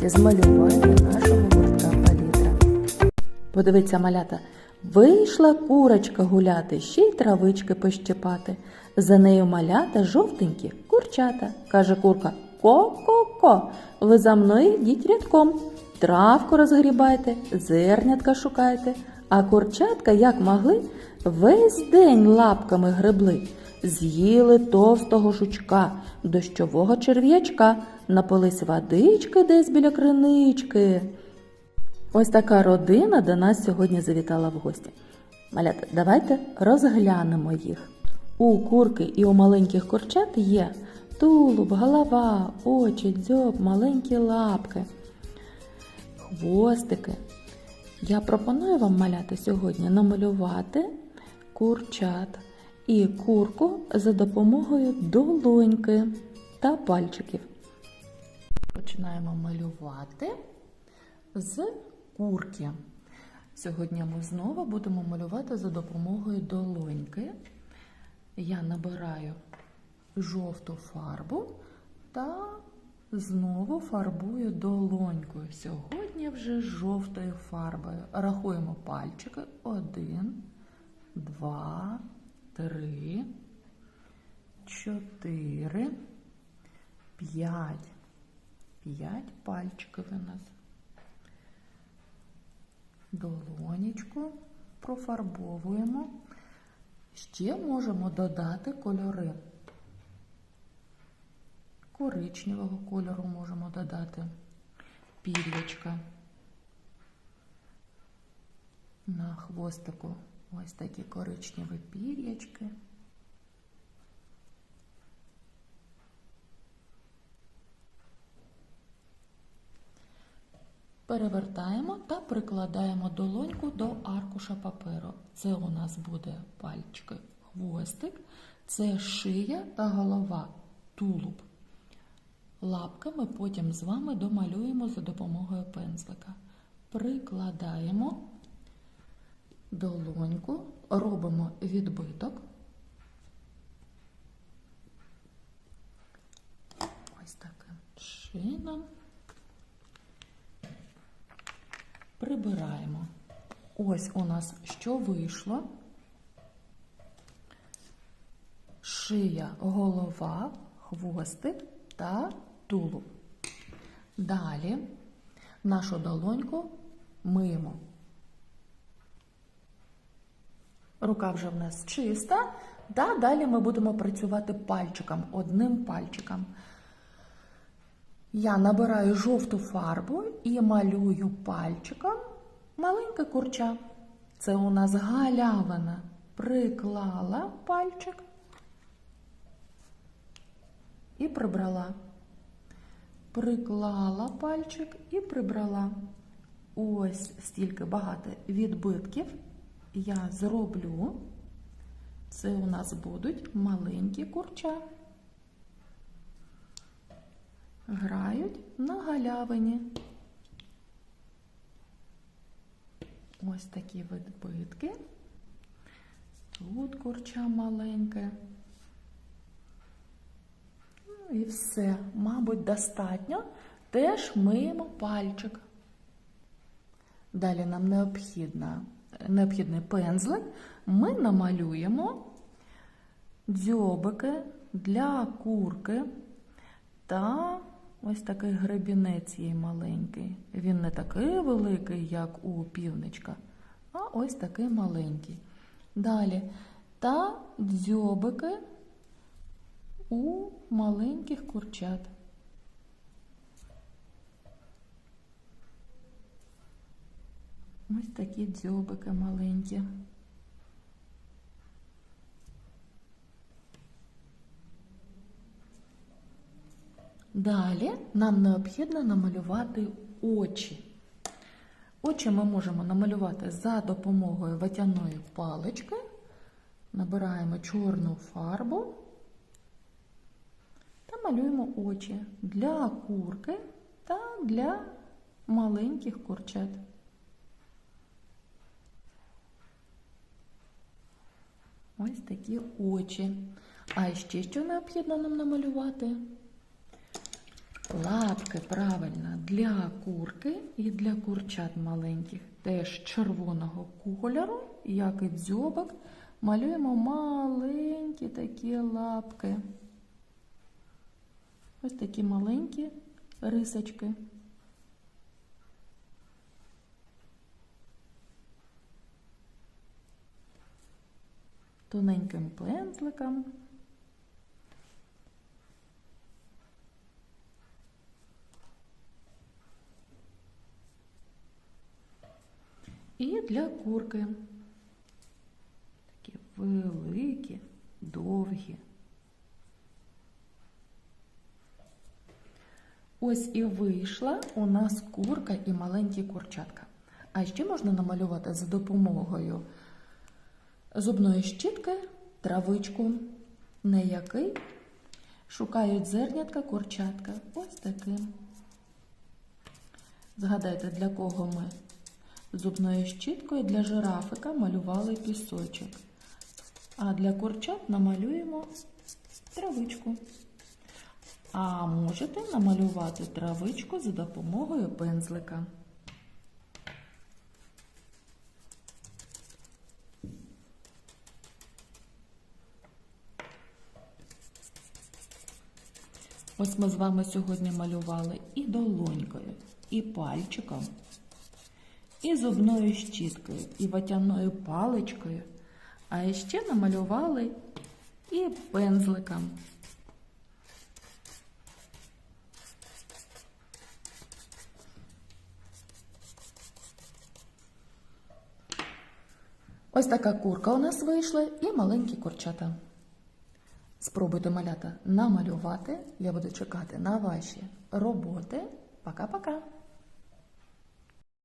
для нашого гуртка палітра. Подивіться, малята, вийшла курочка гуляти, ще й травички пощипати. За нею малята жовтенькі курчата. Каже курка: Ко-ко-ко, ви за мною йдіть рядком. Травку розгрібайте, зернятка шукайте. А курчатка, як могли, весь день лапками гребли. З'їли товстого жучка, дощового черв'ячка, напились водички десь біля кринички. Ось така родина до нас сьогодні завітала в гості. Малята, давайте розглянемо їх. У курки і у маленьких курчат є тулуб, голова, очі, дзьоб, маленькі лапки, хвостики. Я пропоную вам маляти сьогодні намалювати курчат і курку за допомогою долоньки та пальчиків. Починаємо малювати з курки. Сьогодні ми знову будемо малювати за допомогою долоньки. Я набираю жовту фарбу та знову фарбую долонькою. Сьогодні вже жовтою фарбою. Рахуємо пальчики. Один, два, три, чотири, п'ять. П'ять пальчиків у нас. Долонечку профарбовуємо. Ще можемо додати кольори. Коричневого кольору можемо додати пір'ячка. На хвостику ось такі коричневі пір'ячки. Перевертаємо та прикладаємо долоньку до аркуша паперу. Це у нас буде пальчики, хвостик, це шия та голова, тулуб. Лапки ми потім з вами домалюємо за допомогою пензлика. Прикладаємо долоньку, робимо відбиток. Ось таким чином. Прибираємо. Ось у нас що вийшло. Шия, голова, хвостик та тулуб. Далі нашу долоньку миємо. Рука вже в нас чиста, та далі ми будемо працювати пальчиком, одним пальчиком. Я набираю жовту фарбу і малюю пальчиком маленьке курча. Це у нас галявина. Приклала пальчик і прибрала. Приклала пальчик і прибрала. Ось стільки багато відбитків я зроблю. Це у нас будуть маленькі курча. Грають на галявині. Ось такі відбитки. Тут курча маленьке. Ну і все, мабуть, достатньо. Теж миємо пальчик. Далі нам необхідна, необхідний пензлик. Ми намалюємо дзьобики для курки та ось такий гребінець їй маленький. Він не такий великий, як у півничка, а ось такий маленький. Далі та дзьобики у маленьких курчат. Ось такі дзьобики маленькі. Далі нам необхідно намалювати очі. Очі ми можемо намалювати за допомогою ватяної палички. Набираємо чорну фарбу та малюємо очі для курки та для маленьких курчат. Ось такі очі. А ще що необхідно нам намалювати? Лапки правильно для курки і для курчат маленьких. Теж червоного кольору, як і дзьобок, малюємо маленькі такі лапки. Ось такі маленькі рисочки. Тоненьким пензликом. І для курки. Такі великі, довгі. Ось і вийшла у нас курка і маленькі курчатка. А ще можна намалювати за допомогою зубної щітки травичку, на який шукають зернятка курчатка. Ось таким. Згадайте, для кого ми зубною щіткою для жирафика малювали пісочок. А для курчат намалюємо травичку. А можете намалювати травичку за допомогою пензлика. Ось ми з вами сьогодні малювали і долонькою, і пальчиком, і зубною щіткою, і ватяною паличкою, а ще намалювали і пензликом. Ось така курка у нас вийшла і маленькі курчата. Спробуйте малята намалювати. Я буду чекати на ваші роботи. Пока-пока!